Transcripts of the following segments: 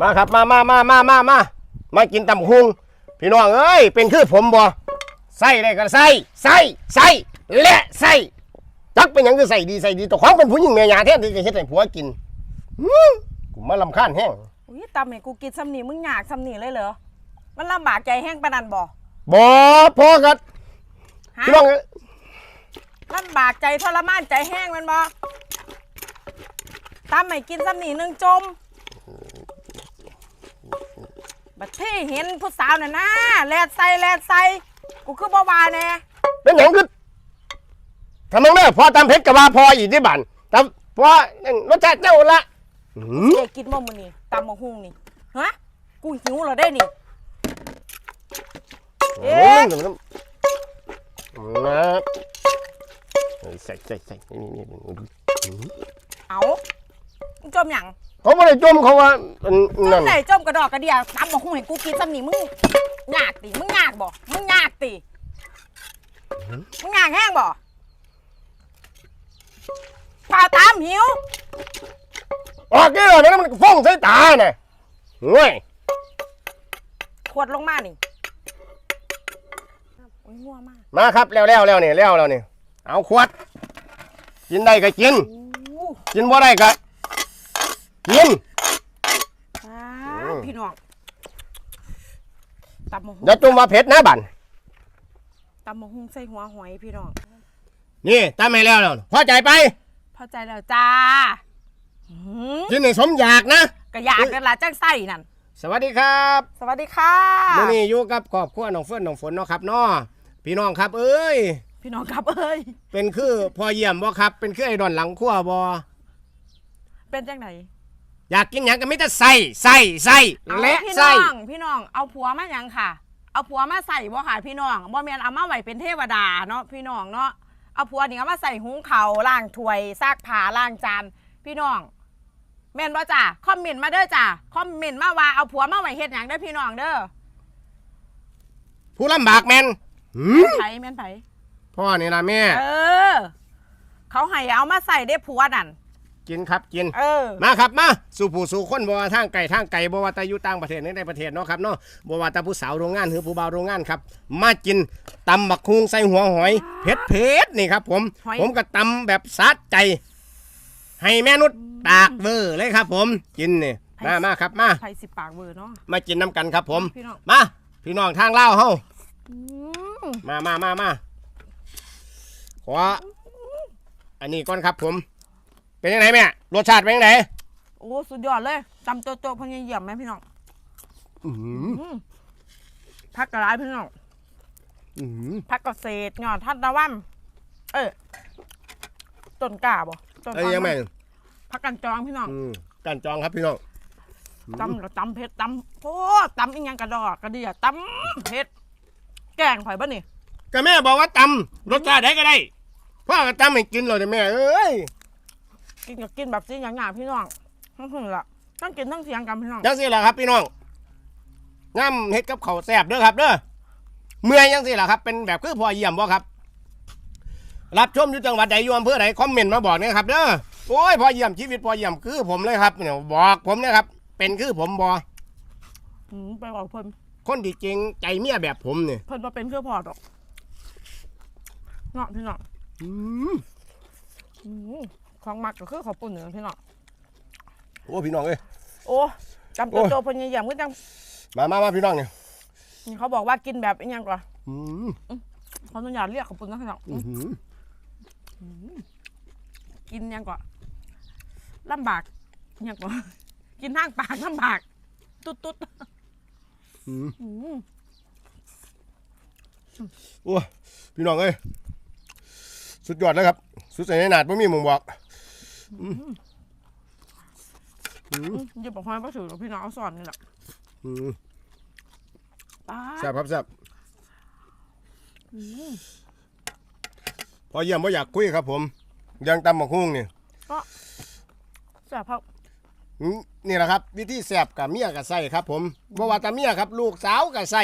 มาครับมามามามามามามากินตำหุงพี่น้องเอ้ยเป็นคือผมบ่ใส่ได้ก็ใส่ใส่ใส่และใส่จักเป็นหยังคือใส่ดีใส่ดีตัวของเป็นผู้หญิงเมียหยาแท้ที่จะเฮ็ดให้ผัวกินอื้อกูมาลำคาญแห้งอุ้ยตำให้กูกินซ้ำนี่มึงอยากซ้ำนี่เลยเหรอ มันลำบากใจแห้งปานนันบ่บ่พอกันฮะพี่น้องเอ้ยลำบากใจทรมานใจแห้งแมันบ่ตำให้กินซ้ำนี่หนึงจม บัดที่เห็นผู้สาวน่ะนะแลดใส่แลดใส่กูคือบ่ว่าแน่เป็นหยังคือทำไมเด้อพอตำเพชรกับว่าพออีกที่บ้านแต่พอรสชาติเจ้าละอื้อเด็กกินบ่มื้อนี้ตำมะฮุ่งนี่ฮะกูหิวแล้วได้นี่ เอ๊ะนะใส่ใส่ใส่นี่นี่นี่เอามึง จมหยังเขาไม่ได้จมเขาว่าอันจนั่มนไหนจมกระดอกกระเดียตำมะฮุ่งให้กูกินซ้ำนี่มึงยากติมึงยากบ่มึงยากติมึงยากแห้งบ่พาตามหิวออกนี่เลยนะมันฟ้องใส่ตาเนี่ยเฮ้ยขวดลงมานี่โอ้ยงัวมากมาครับแล้วแล้วแล้วนี่แล้วแล้วนี่เอาขวดกินได้ก็กินอู้กินบ่ได้ก็ กินอ่าอืม พี่น้องตำมะฮุ่งอย่าจุ่มว่าเผ็ดนะบั่นตำมะฮุ่งใส่หัวหอยพี่น้องนี่ตามให้แล้วแล้วพอใจไป พอใจแล้วจ้าหืมกินให้สมอยากนะ กระยากกันละจังไส้นั่น สวัสดีครับสวัสดีค่ะ มื่อนี้อยู่กับครอบครัวน้องเฟิร์นน้องฝนเนาะครับเนาะพี่น้องครับ เอ้ย พี่น้องครับเอ้ย เป็นคือพอเยี่ยมบ่ครับ เป็นคือไอ้ดอนหลังครัวบ่เป็นจังไหน อยากกินหยังก็มีแต่ใส่ใส่ใส่เอาและพี่ใส่ น้องพี่น้องเอาผัวมาหยังค่ะ เอาผัวมาใส่บ่ค่ะพี่น้องบ่แม่นเอามาไว้เป็นเทวดาเนาะพี่น้องเนาะเอาผัวนี่เอามาใส่หุงข้าวล้างถ้วยซักผ้าล้างจานพี่น้องแม่นบ่จ้ะคอมเมนต์มาเด้อจ้ะคอมเมนต์มาว่าเอาผัวมาไว้เฮ็ดหยังเด้อพี่น้องเด้อผู้ลำบากแม่นหืมไผแม่นไผพ่อนี่ล่ะแม่ เออ เขาให้เอามาใส่ได้ผัวนั่น กินครับกิน เออ มาครับมาสู่ผู้สู่คนบ่ว่าทางไกลทางไกลบ่ว่าแต่อยู่ต่างประเทศหรือในประเทศเนาะครับเนาะบ่ว่าแต่ผู้สาวโรงงานหรือผู้บ่าวโรงงานครับ มากินตำบักคุงใส่หัวหอยเผ็ดเผ็ดๆนี่ครับ ผม หอย ผมก็ตำแบบสะใจ ให้แม่นุชปากเบอร์เลยครับ ผมกินนี่มามาครับมาไผสิปากเวอร์เนาะ มากินน้ำกันครับ ผม พี่น้องมาพี่น้องทางเล่าวเฮาอืมมามามามาขออันนี้ก่อนครับ ผม เป็นยังไงแม่รสชาติเป็นยังไงโอ้สุดยอดเลยจำโจโจพังเยี่ยมไหมพี่น้องอื้อหืออืมพักกระไรพี่น้องอื้อหือพักเกษตรงอนทัดดาวันเออต้นกล้าบ่ต้นไอ้ยังไงพักกันจองพี่น้องอืมกันจองครับพี่น้องตำแล้วตำเผ็ดตำโอ้ตำอีกอย่างกระดอกกระเดียตำเผ็ดแกงข่อยบ่นี่ก็แม่บอกว่าตำรสชาติไหนก็ได้พ่อก็ตำให้กินเลยแม่เอ้ย กินกับกินแบบซีอย่างๆพี่น้องทั้งหึ่งละทั้งกินทั้งเสียงกันพี่น้อง ยังสิล่ะครับพี่น้องง่ำเฮ็ดกับข้าวแซ่บเด้อครับเด้อเมื่อยยังสิล่ะครับ เป็นแบบคือพอเยี่ยมบ่ครับ รับชมอยู่จังหวัดใดอยู่อำเภอใดคอมเมนต์มาบอกเนี่ยครับเด้อโอ้ยพอเยี่ยมชีวิตพอเยี่ยมคือผมเลยครับเนี่ยบอกผมเนี่ยครับ เป็นคือผมบออืมไปบอกเพิ่นคนที่จริงใจเมียแบบผมเนี่ยเพิ่นมาเป็นเครือพอดอกเนาะพี่น้องอืมอืม ของมักก็คือขาวปุ่นเนี่ยพี่น้องโอ้พี่น้องเอ้ยโอ้จำโจโจพังเยี่ยมก็จังมามามาพี่น้องเนี่ยนี่เขาบอกว่ากินแบบอีกอย่างก่อนอืมขออนุญาตเรียกขอบคุณนะพี่น้องอื้อหือกินอยังก่อนลำบากอหยังก่อนกินทางปากลำบาก ตุ๊ดตุ๊ดอืมอืมโอ้พี่น้องเอ้ยสุดยอดแล้วครับ สุดใส่ในหนาดไม่มีหมองบอก อย่าบอกให้ป้าถือหรอกพี่น้องเอาสอนนี่แหละป้าแซ่บครับแซ่บพอเยี่ยมว่าอยากคุยครับ ผม ยังตำบักหุ่งนี่ก็แซ่บพักอืมนี่แหละครับ วิธีแซ่บกับเมียกับไส้ครับ ผมบ่ว่าต่เมียครับ ลูกสาวกับไส้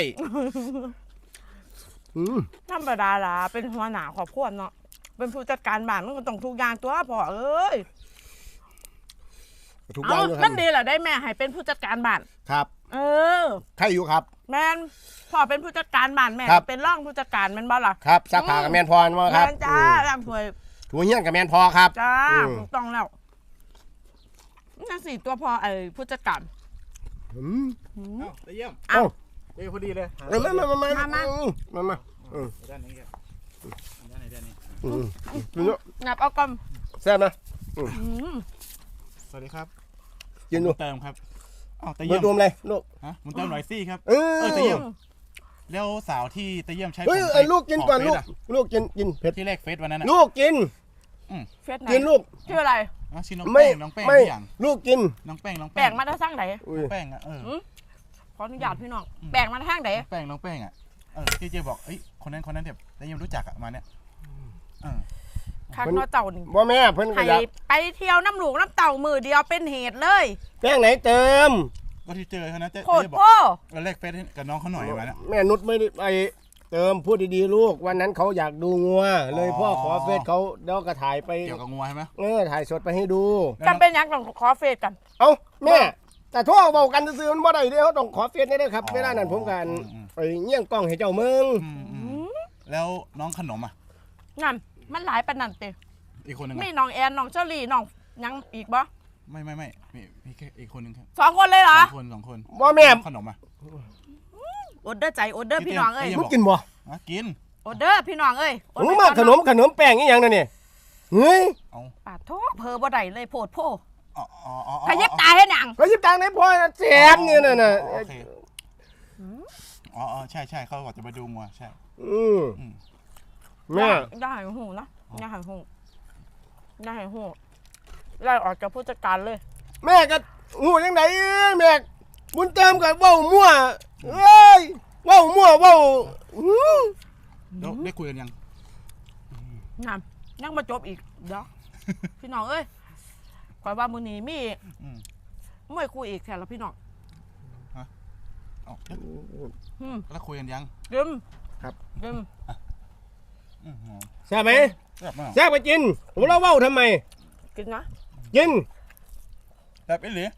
ธรรมดาล่ะเป็นหัวหน้าครอบครัวเนาะเป็นผู้จัดการบ้านมันก็ต้องทุกอย่างตัวพ่อเอ้ย ทุกอย่าเอางอยู่ครันั่บนดีแหละได้แม่ให้เป็นผู้จัดการบ้าน ครับเออ ใครอยู่ครับ แม่นพ่อเป็นผู้จัดการบ้านแม่ ครับ เป็นร่องผู้จัดการแม่นบ่ล่ะครับสักผากับแมนพรว่าครับแม่นจ้าอืมร่างถวยถูเฮี้ยนกับแมนพอครับ จ้าอืม ถูกต้องแล้วนั่นสิตัวพ่อไอ้ผู้จัดการอืมหืมเอ้าตะเยี่ยมเอ้าเอ้ยพอดีเลยเออมามามามามามาอืมามาอืมด้านนี้ครับด้านไหนด้านนี้อืมกินเนอะงับเอากลมแซ่บนะอืม สวัสดีครับกินดูเติมครับอ้าวตะเบอเยี่ยร์มตูมเลยลูกฮะมุนเติมหน่อยซี่ครับ เออเออแต่เยี่ยมแล้วสาวที่ตะเยี่ยมใช้เฮ้ยผมไอ้ลูกกินก่อนเฟลูซกอะลูกกินกินเผ็ดที่แรกเฟซวันนั้นอะลูกกินเฟสไหนกินลูกชื่ออะไรอ๋อชื่อน้องไม่แป้งน้องแป้งไม่ทุกอย่างลูกกินน้องแป้งน้องแปลงมาได้สร้างไหนอุ้ยน้องแป้งอะเออขออนุญาตพี่น้องแปลงมาทางไหนน้องแป้งน้องแป้งอะเออที่เจบอกเอ้ยคนนั้นคนนั้นเดี๋ยวตะเยี่ยมรู้จักอะมาเนี่ยเออ ข้างนอกเจ้านี่บ่แม่เพิ่นก็ให้อยากไปเที่ยวน้ำหลวงน้ำเต่ามือเดียวเป็นเหตุเลย แป้งไหนเติม ก็ที่เจอเขานะเจ๊โคตรเจ๊บอกโป้วันแรกเฟซให้กับน้องเขาหน่อยมาเนี่ย แม่นุชไม่ได้ไปเติมพูดดีๆลูก วันนั้นเขาอยากดูงัว เลยพ่อขอเฟซเขาแล้วก็ถ่ายไป เกี่ยวกับงัวใช่ไหม เออถ่ายสดไปให้ดู กันเป็นหยังต้องขอเฟซกัน เอ้าแม่ แต่โทั่วเบากันซื่อๆมันบ่ได้เด้เขาต้องขอเฟซได้เด้อครับเวลานั้นผมกันไปเงี้ยงกล้องให้เจ้าเมืองอืมอืมแล้วน้องขนมอะงั้น มันหลายปานนันเตอีกคนหนึ่งมีอะน้องแอนน้องเชอรี่น้องยังอีกบ่ไม่ไม่ไม่มีมีแค่อีกคนหนึ่งครับสองคนเลยเหรอสองคนสองคนบ่แม่ขนมอะ อดเดอร์ใจอดเดอร์พี่น้องเอ้ยพี่มึงกินบ่อะกิน อดเดอร์พี่น้องเอ้ยอดมึงไปมาก่อขนมขนมแป้งอีหยังนั่นนี่เฮ้ยเอาปาดโทษเพอบ่ได้เลยโพดโพอ๋ออ๋ออ๋อขยับตายให้หนังก็ยิบตังค์ในพ่อนะแสบเนี่ยน่ะน่ะโอเคอ๋ออ๋อใช่ใช่เขาบอกจะไปดูงัวใช่อืมอืม แม่อย่าให้หูนะอย่าให้หูอย่าให้หูไล่ออกจากผู้จัดการเลย แม่ก็หูจังไดแม่บุญเติมก็เว้ามั่วเอ้ยเว้ามั่วเว้าอื้อแล้วได้คุยกันยัง งามยังมาจบอีก เดี๋ยว พี่น้องเอ้ยขอยว่ามื้อนี้มีอืม มวยคู่อีกแถวละพี่น้องอ๋อแล้วอืมแล้วคุยกันยังดึมครับดึมอืมอ๋อ ใช่ไหมแบบมากแซ่บไปกินผมเราเว้าทำไมกินนะกินแบบไอ้เหลือ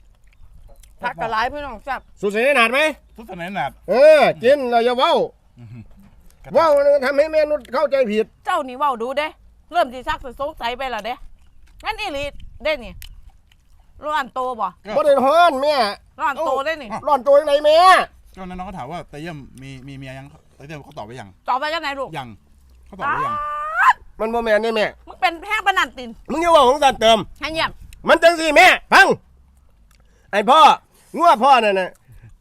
ผักกะไลพี่น้องแซ่บสุดเสนาดไหมทุกสนหนาดเออกินเราอย่าเว้าอืมเว้าแล้วทำให้แม่นุชเข้าใจผิด เจ้านี่เว้าดูเด้ เริ่มสิซักสิสงสัยไปและเด้งั้นอีหลีเด้นี่ร้อนโตบ่ก็บ่ได้ฮ้อนแม่ร้อนโตได้นี่ร้อนตัวยังไงแม่ก็นั้นน้องก็ถามว่าตะเยี่ยมมีมีเมียยังตะเยี่ยมเขาตอบไปยังต่อไปจังไหนลูกยัง เขาตอบไปยังมันบ่แม่นนี่แม่ มึงเป็นแพงปานนันตินมึงอย่าเว่าของสัตว์เติม ให้เงียบมันจังสิแม่ฟัง ไอ้พ่องัวพ่อนั่นน่ะ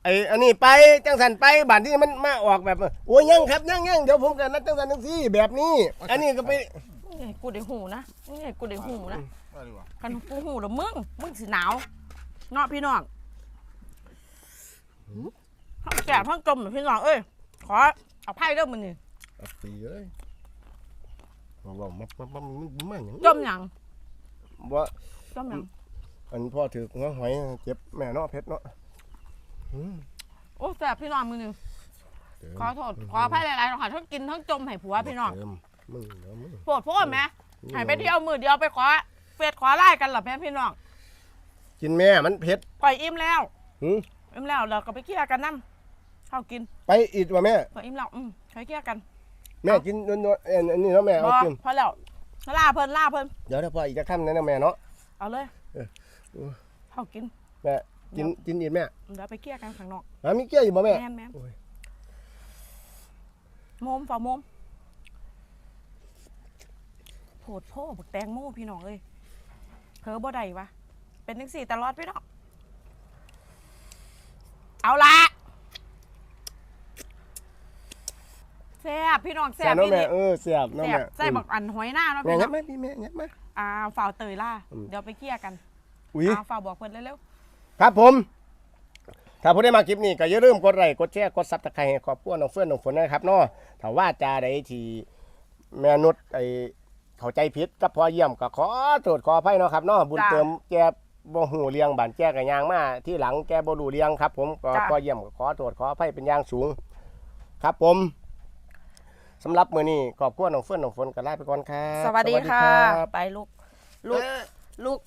ไอ้อันนี้ไปจังสันไปบ้านที่มันมาออกแบบโอ้ยยังครับยังยังเดี๋ยวผมกันนัดจังสันจังซี่แบบนี้ อันนี้ก็ไปนี่กูได้หูนะนี่กูได้หูนะได้ดีกว่ากันกูหูแล้วมึงมึงสิหนาวเนาะพี่น้องทั้งแก่ทั้งจมเหมือนพี่น้องเอ้ยขอเอาไพ่เริ่มมันนี่ตีเอ้ย บอกมามามามาอย่างจมหยังว่าจมหยังอันพ่อถือหัวหอยเจ็บแม่เนาะเพชรเนาะอืมโอ้แสบพี่น้องมือหนึ่งขอโทษขออภัยหลายๆหน่อยค่ะทั้งกินทั้งจมให้ผัวพี่น้องเติมมึงเนาะมึงโปวดโพดไหมใหายไปเที่ยวมือเดียวไปขอเฟดขอไล่กันเหรอแม่พี่น้องกินแม่มันเผ็ดปล่อยอิ่มแล้วหืมอิ่มแล้วเราก็ไปเคลียร์กันน้ำเข้ากินไปอีกว่าแม่ปล่อยอิ่มแล้วอืมใช้เคลียร์กัน แม่กินนวลๆเอ็นอันนี้เนาะแม่บเอาอกินพอแล้วล่าเพิ่นล่าเพิ่นเดี๋ยวถ้าพ่ออีกจะค่ำนั้นนะแม่เนาะ เอาเลยเออเออเข้ากินแม่กินกินอีกแม่เดี๋ยวไปเคลียร์กันข้างนอกหามีเกี้ยอยู่บ่แม่ แม่นแม่นโอ้ย โมมฝ่าโมมโผดโพบักแตงโมพี่น้องเอ้ยเผลอบ่ได้วะเป็นจังสี่ตลอดพี่น้องเอาละ แซ่บพี่น้องแซ่แซ่บบเนาะพี่แม่นี่เออแซ่บเนาะแซ่บแม่ใส่บักอันหอยหน้าเนาะแม่พี่งัน้บองไหมพี่แม่งับไหมอ่าฝ่าวเตยล่าอืม เดี๋ยวไปเคลียร์กันอุ้ยอ่าฝ่าวบอกเพิ่นเร็วครับผม ถ้าผู้ได้มาคลิปนี้ก็อย่าลืมกดไลค์กดแชร์กดซับสไครต์ให้ครอบครัวน้องเฟื่อนน้องฝนนะครับเนาะถ้าว่าจาใดที่แม่นุชไอเข้าใจผิดกับพ่อเยี่ยมก็ขอโทษขออภัยเนาะครับเนาะบุญเติมแกบ่หูเลี้ยงบ้านแกก็ย่างมาที่หลังแกบ่รู้เลี้ยงครับ ผมก็พ่อเยี่ยมก็ขอโทษขออภัยเป็นอย่างสูง ครับผม สำหรับมื้อนี้ครอบครัวน้องเฟื่อนน้องฝนก็ลาไปก่อนครับๆสวัสดีค่ะรับไปลูก ลูก ลูก